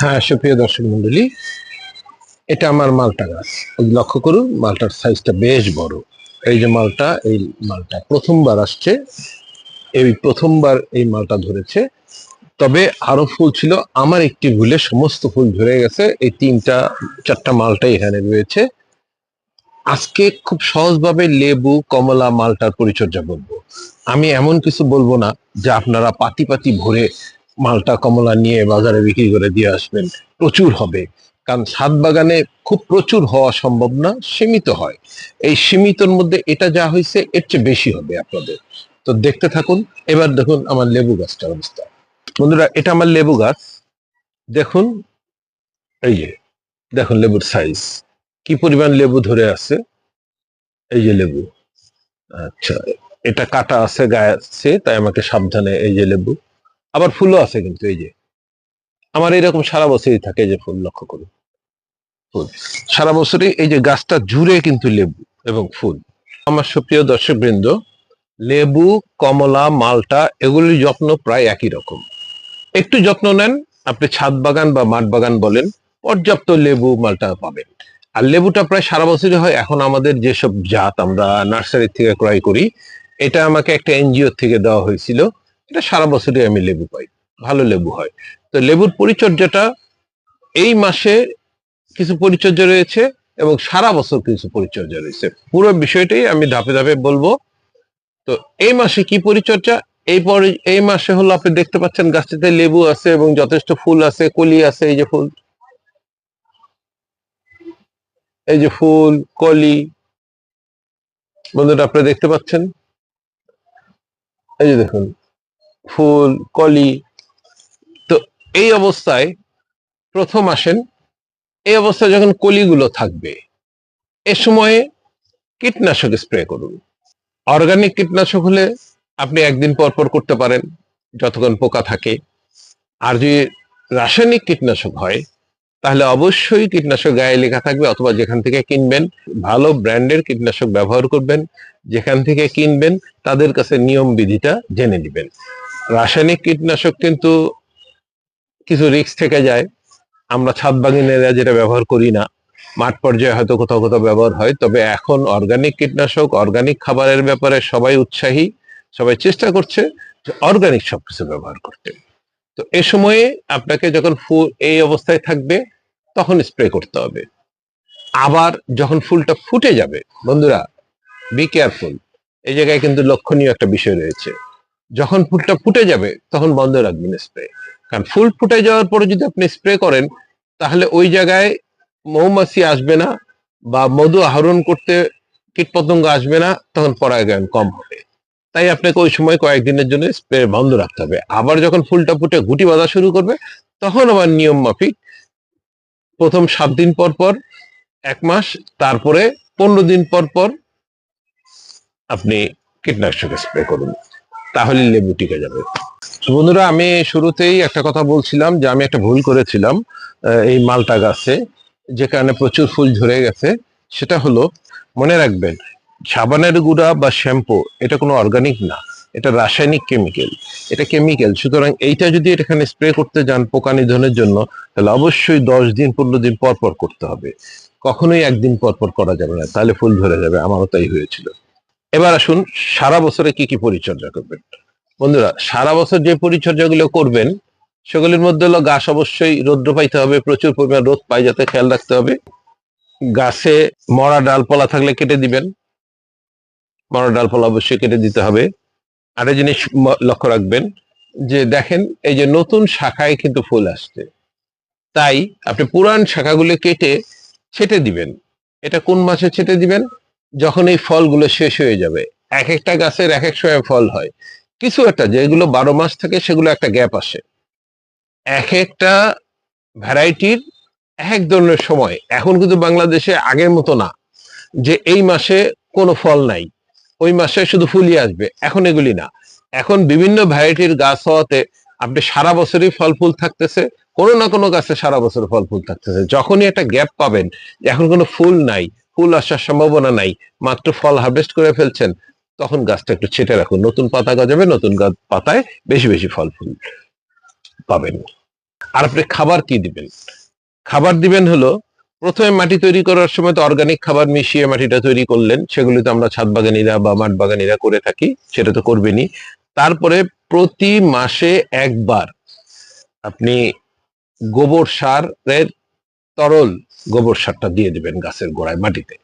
হ্যাঁ সুপ্রিয় দর্শক মন্ডলী, এটা আমার মালটা গাছ লক্ষ্য করুন, মালটার সাইজটা বেশ বড়। এই যে মালটা, এই মালটা প্রথমবার আসছে। এই প্রথমবার এই মালটা ধরেছে। তবে আরও ফুল ছিল, আমার একটি ভুলে সমস্ত ফুল ধরে গেছে। এই তিনটা, চারটা মালটাই এখানে রয়েছে। আজকে খুব সহজভাবে লেবু, কমলা মালটার পরিচর্যা বলব আমি এমন কিছু বলব না, যে আপনারা পাতি পাতি ভরে মালটা কমলা নিয়ে বাজারে বিক্রি করে দিয়ে আসবেন। প্রচুর হবে। কারণ ছাদ বাগানে খুব প্রচুর হওয়া সম্ভব না, সীমিত হয়। এই সীমিতর মধ্যে এটা যা হয়েছে এর চেয়ে বেশি হবে আপনাদের। তো দেখতে থাকুন। এবার দেখুন আমার লেবু গাছটার অবস্থা। বন্ধুরা, এটা আমার লেবু গাছ। দেখুন, এই যে, দেখুন লেবুর সাইজ কি পরিমাণ লেবু ধরে আছে? এই যে লেবু। আচ্ছা এটা কাটা আছে, গায়ে আছে, তাই আমাকে সাবধানে এই যে লেবু। আবার ফুলও আছে কিন্তু এই যে। আমার এরকম সারা বছরই থাকে যে ফুল, লক্ষ্য করুন। ফুল। সারা বছরই এই যে গাছটা জুড়ে কিন্তু লেবু এবং ফুল। আমার সুপ্রিয় দর্শক বৃন্দ লেবু, কমলা, মালটা এগুলির যত্ন প্রায় একই রকম। একটু যত্ন নেন, আপনি ছাদ বাগান বা মাঠ বাগান বলেন, পর্যাপ্ত লেবু, মালটা পাবেন। আর লেবুটা প্রায় সারা বছরই হয়। এখন আমাদের যেসব জাত আমরা নার্সারি থেকে ক্রয় করি, এটা আমাকে একটা এনজিও থেকে দেওয়া হয়েছিল। এটা সারা বছরই আমি লেবু পাই, ভালো লেবু হয়। তো লেবুর পরিচর্যাটা এই মাসে কিছু পরিচর্যা রয়েছে এবং সারা বছর কিছু পরিচর্যা রয়েছে। পুরো বিষয়টাই আমি ধাপে ধাপে বলব। তো এই মাসে কি পরিচর্যা? এই পরে, এই মাসে হলো আপনি দেখতে পাচ্ছেন গাছটিতে লেবু আছে এবং যথেষ্ট ফুল আছে, কলি আছে, এই যে ফুল। এই যে ফুল, কলি। বন্ধুরা, আপনি দেখতে পাচ্ছেন? এই যে দেখুন। ফুল, কলি। তো এই অবস্থায় প্রথম আসেন, এই অবস্থায় যখন কলিগুলো থাকবে, এ সময়ে কীটনাশক স্প্রে করুন। অর্গানিক কীটনাশক হলে আপনি একদিন পর পর করতে পারেন, যতক্ষণ পোকা থাকে। আর যদি রাসায়নিক কীটনাশক হয়, তাহলে অবশ্যই কীটনাশক গায়ে লেখা থাকবে, অথবা যেখান থেকে কিনবেন, ভালো ব্র্যান্ডের কীটনাশক ব্যবহার করবেন, যেখান থেকে কিনবেন, তাদের কাছে নিয়ম বিধিটা জেনে নেবেন। রাসায়নিক কীটনাশক কিন্তু কিছু রিস্ক থেকে যায়। আমরা ছাদ বাগানেরা যেটা ব্যবহার করি না, মাঠ পর্যায়ে হয়তো কোথাও কোথাও ব্যবহার হয়, তবে এখন অর্গানিক কীটনাশক অর্গানিক খাবারের ব্যাপারে সবাই উৎসাহী, সবাই চেষ্টা করছে যে অর্গানিক সবকিছু ব্যবহার করতে। তো এ সময়ে আপনাকে যখন ফুল এই অবস্থায় থাকবে, তখন স্প্রে করতে হবে। আবার যখন ফুলটা ফুটে যাবে, বন্ধুরা বি কেয়ারফুল এই জায়গায় কিন্তু লক্ষণীয় একটা বিষয় রয়েছে। যখন ফুলটা ফুটে যাবে, তখন বন্ধ রাখবেন স্প্রে কারণ ফুল ফুটে যাওয়ার পরে যদি আপনি স্প্রে করেন, তাহলে ওই জায়গায় মৌমাছি আসবে না বা মধু আহরণ করতে কীটপতঙ্গ আসবে না, তখন পরাগায়ন কম হবে। তাই আপনাকে ওই সময় কয়েকদিনের জন্য স্প্রে বন্ধ রাখতে হবে। আবার যখন ফুলটা ফুটে গুটি বাঁধা শুরু করবে, তখন আবার নিয়ম মাফিক প্রথম সাত দিন পর পর, এক মাস, তারপরে পনেরো দিন পর পর আপনি কীটনাশক স্প্রে করুন। তাহলে লেবু টিকে যাবে। বন্ধুরা, আমি শুরুতেই একটা কথা বলছিলাম যে আমি একটা ভুল করেছিলাম এই মালটা গাছে, যে কারণে প্রচুর ফুল ঝরে গেছে। সেটা হলো, মনে রাখবেন, সাবানের গুঁড়া বা শ্যাম্পু, এটা কোনো অর্গানিক না। এটা রাসায়নিক কেমিক্যাল এটা কেমিক্যাল সুতরাং এইটা যদি এখানে স্প্রে করতে যান পোকা নিধনের জন্য, তাহলে অবশ্যই দশ দিন, পনেরো দিন পর পর করতে হবে। কখনোই একদিন পর পর করা যাবে না, তাহলে ফুল ধরে যাবে। আমারও তাই হয়েছিল। এবার আসুন সারা বছরে কি কি পরিচর্যা করবেন? বন্ধুরা, সারা বছর যে পরিচর্যাগুলো করবেন, সেগুলির মধ্যে হলো গাছ অবশ্যই রৌদ্র পাইতে হবে, প্রচুর পরিমাণ রোদ পাই যাতে খেয়াল রাখতে হবে। গাছে মরা ডালপালা থাকলে কেটে দিবেন। মরা ডালপালা অবশ্যই কেটে দিতে হবে। আরেক জিনিস লক্ষ্য রাখবেন যে দেখেন, এই যে নতুন শাখায় কিন্তু ফুল আসছে। তাই আপনি পুরান শাখাগুলো কেটে ছেটে দিবেন। এটা কোন মাসে ছেটে দিবেন? যখন এই ফলগুলো শেষ হয়ে যাবে, এক একটা গাছের এক এক সময় ফল হয়। কিছু একটা, যেগুলো বারো মাস থাকে সেগুলো একটা গ্যাপ আসে। এক একটা ভ্যারাইটির এক ধরনের সময়। এখন কিন্তু বাংলাদেশে আগের মতো না, যে এই মাসে কোনো ফল নাই, ওই মাসে শুধু ফুলই আসবে, এখন এগুলি না। এখন বিভিন্ন ভ্যারাইটির গাছ হওয়াতে আপনি সারা বছরই ফল ফুল থাকতেছে, কোনো না কোনো গাছে সারা বছর ফল ফুল থাকতেছে। যখনই একটা গ্যাপ পাবেন এখন কোনো ফুল নাই ফুল আসার সম্ভাবনা নাই, মাত্র ফল হারভেস্ট করে ফেলছেন, তখন গাছটা একটু ছেটে রাখুন। নতুন পাতা গজাবে, নতুন পাতায় বেশি বেশি ফল ফুল পাবেন। আর আপনি খাবার কি দিবেন? খাবার দিবেন হলো, প্রথমে মাটি তৈরি করার সময় তো অর্গানিক খাবার মিশিয়ে মাটিটা তৈরি করলেন, সেগুলি তো আমরা ছাদ বাগানিরা বা মাঠ বাগানিরা করে থাকি, সেটা তো করবেনই। তারপরে প্রতি মাসে একবার আপনি গোবর সারের তরল গোবর সারটা দিয়ে দিবেন গাছের গোড়ায় মাটিতে।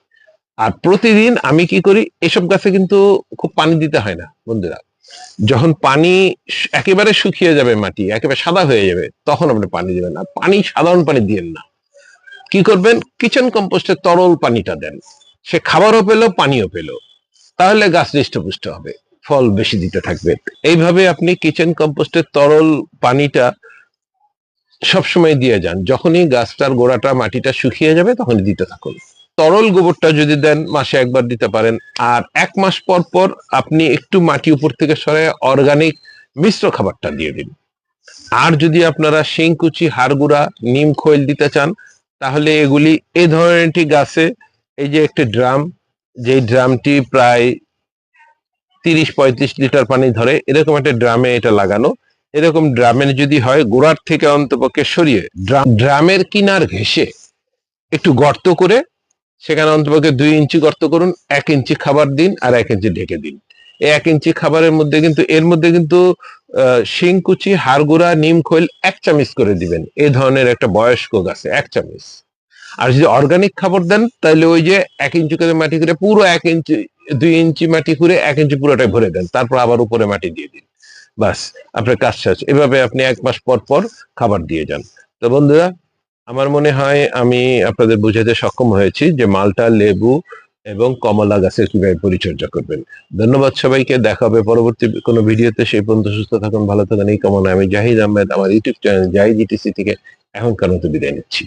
আর প্রতিদিন আমি কি করি, এসব গাছে কিন্তু খুব পানি দিতে হয় না, বন্ধুরা। যখন পানি একেবারে শুকিয়ে যাবে মাটি, একেবারে সাদা হয়ে যাবে, তখন আপনি পানি দিবেন আর পানি, সাধারণ পানি দিয়েন না। কি করবেন? কিচেন কম্পোস্টের তরল পানিটা দেন। সে খাবারও পেল, পানিও পেল। তাহলে গাছ হৃষ্টপুষ্ট হবে, ফল বেশি দিতে থাকবে। এইভাবে আপনি কিচেন কম্পোস্টের তরল পানিটা সবসময় দিয়ে যান। যখনই গাছটার গোড়াটা, মাটিটা শুকিয়ে যাবে, তখনই দিতে থাকুন। তরল গোবরটা যদি দেন, মাসে একবার দিতে পারেন। আর এক মাস পর পর আপনি একটু মাটি উপর থেকে সরে অর্গানিক মিশ্র খাবারটা দিয়ে দিন। আর যদি আপনারা শিংকুচি, হাড়গুড়া, নিম খৈল দিতে চান, তাহলে এগুলি এ ধরনের একটি গাছে, এই যে একটি ড্রাম যে ড্রামটি প্রায় তিরিশ পঁয়ত্রিশ লিটার পানি ধরে, এরকম একটা ড্রামে এটা লাগানো। এরকম ড্রামের যদি হয়, গোড়ার থেকে অন্তপক্ষে সরিয়ে ড্রাম, ড্রামের কিনার ঘেসে একটু গর্ত করে সেখানে অন্তপক্ষে দুই ইঞ্চি গর্ত করুন, এক ইঞ্চি খাবার দিন আর এক ইঞ্চি ঢেকে দিন। এই এক ইঞ্চি খাবারের মধ্যে কিন্তু, এর মধ্যে কিন্তু শিংকুচি হাড়গুড়া, নিম, খৈল এক চামিচ করে দিবেন। এই ধরনের একটা বয়স্ক গাছে এক চামিচ। আর যদি অর্গানিক খাবার দেন, তাহলে ওই যে এক ইঞ্চি করে মাটি করে পুরো এক ইঞ্চি, দুই ইঞ্চি মাটি করে এক ইঞ্চি পুরোটাই ভরে দেন। তারপর আবার উপরে মাটি দিয়ে দিন। বাস, আপনার কাজ শেষ। এভাবে আপনি এক মাস পর পর খাবার দিয়ে যান। তো বন্ধুরা, আমার মনে হয় আমি আপনাদের বুঝাতে সক্ষম হয়েছি যে মালটা, লেবু এবং কমলা গাছের কীভাবে পরিচর্যা করবেন। ধন্যবাদ সবাইকে, দেখা হবে পরবর্তী কোনো ভিডিওতে। সেই পর্যন্ত সুস্থ থাকুন, ভালো থাকুন। এই কামনা আমি জাহিদ আহমেদ, আমার ইউটিউব চ্যানেল জাহিদ ইটিসি থেকে এখনকার মতো বিদায় নিচ্ছি।